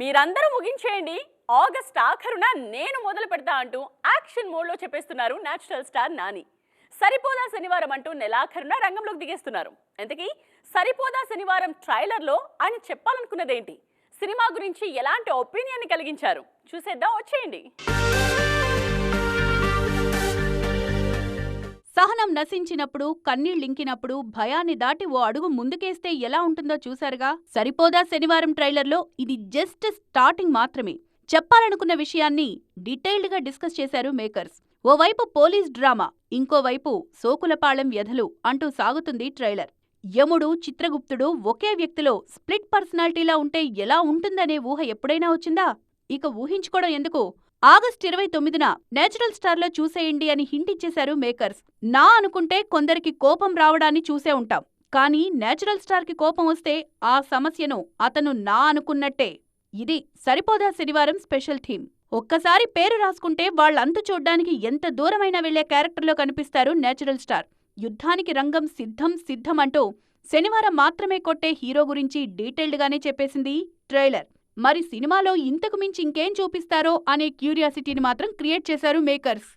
మీరందరూ ముగించేయండి. ఆగస్ట్ ఆఖరున నేను మొదలు పెడతా అంటూ యాక్షన్ మోడ్లో చెప్పేస్తున్నారు నేచురల్ స్టార్ నాని. సరిపోదా శనివారం అంటూ నెలాఖరున రంగంలోకి దిగేస్తున్నారు. ఇంతకీ సరిపోదా శనివారం ట్రైలర్లో ఆయన చెప్పాలనుకున్నదేంటి? సినిమా గురించి ఎలాంటి ఒపీనియన్ని కలిగించారు? చూసేద్దాం వచ్చేయండి. సహనం నశించినప్పుడు కన్నీళ్ళింకినప్పుడు భయాన్ని దాటి ఓ అడుగు ముందుకేస్తే ఎలా ఉంటుందో చూశారుగా? సరిపోదా శనివారం ట్రైలర్లో? ఇది జస్ట్ స్టార్టింగ్ మాత్రమే. చెప్పాలనుకున్న విషయాన్ని డీటెయిల్డ్గా డిస్కస్ చేశారు మేకర్స్. ఓవైపు పోలీస్ డ్రామా ఇంకోవైపు సోకులపాళెం వ్యధలు అంటూ సాగుతుంది ట్రైలర్. యముడు చిత్రగుప్తుడు ఒకే వ్యక్తిలో స్ప్లిట్ పర్సనాలిటీలా ఉంటే ఎలా ఉంటుందనే ఊహ ఎప్పుడైనా వచ్చిందా? ఇక ఊహించుకోవడం ఎందుకు? ఆగస్ట్ ఇరవై తొమ్మిదిన నేచురల్ స్టార్లో చూసేయండి అని హింట్ ఇచ్చేశారు మేకర్స్. నా అనుకుంటే కొందరికి కోపం రావడాన్ని చూసే ఉంటాం. కానీ నేచురల్ స్టార్కి కోపం వస్తే ఆ సమస్యను అతను నా అనుకున్నట్టే. ఇది సరిపోదా శనివారం స్పెషల్ థీమ్. ఒక్కసారి పేరు రాసుకుంటే వాళ్ళంతు చూడ్డానికి ఎంత దూరమైనా వెళ్ళే క్యారెక్టర్లో కనిపిస్తారు నేచురల్ స్టార్. యుద్ధానికి రంగం సిద్ధం సిద్ధం అంటూ శనివారం మాత్రమే కొట్టే హీరో గురించి డీటెయిల్డ్గానే చెప్పేసింది ట్రైలర్. మరి సినిమాలో ఇంతకు మించి ఇంకేం చూపిస్తారో అనే క్యూరియాసిటీని మాత్రం క్రియేట్ చేశారు మేకర్స్.